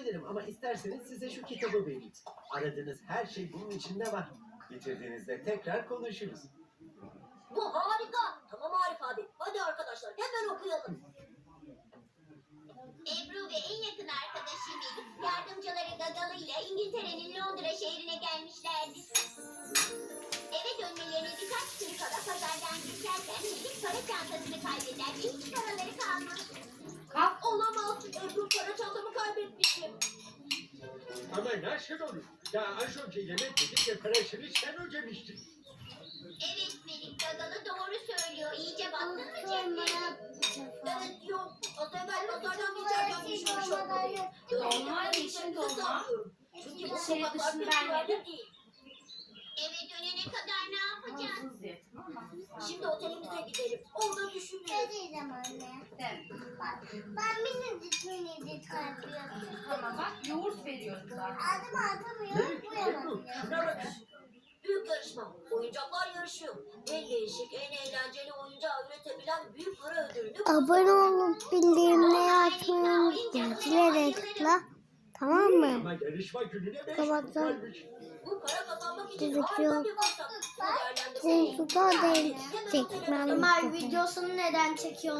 olabilirim ama isterseniz size şu kitabı vereyim. Aradığınız her şey bunun içinde var. Bitirdiğinizde tekrar konuşuruz. Bu harika. Tamam Arif abi. Hadi arkadaşlar hemen okuyalım. Ebru ve en yakın arkadaşı Melih, yardımcıları Gagalı ile İngiltere'nin Londra şehrine gelmişlerdi. Eve dönmelerine birkaç gün kala pazardan geçerken Melih para çantasını kaybeder ve hiç paraları kalmaz. Kalk Ama nasıl olur? Ya az önce yemek yedik ve parasını sen ödemiştin. Evet Melih, Gagalı doğru söylüyor. İyice baktın mı cebine? Evet yok. Az evvel pazardan geçerken düşmüş olmalıyım. Onlar yeşil dolma. Çünkü bu pek vermedi. güvenli değil. Eve dönene kadar ne yapacağız? Şimdi otelimize gidelim. Orada düşünürüz. Dedim anne. Evet. Bak, ben minicik minicik kalbim. Tamam bak yoğurt veriyoruz zaten. Adım atamıyorum, bu yapamıyorum. Şuna bak. Büyük yarışma. Oyuncaklar yarışıyor. En değişik, en eğlenceli oyuncağı üretebilen büyük para ödülünü Abone olup bildirimleri açmayı unutmayın. Zile tıkla. Tamam mı? Kalmış. Bu para kazanmak Çekmem. otelimize- videosunu neden çekiyorsun?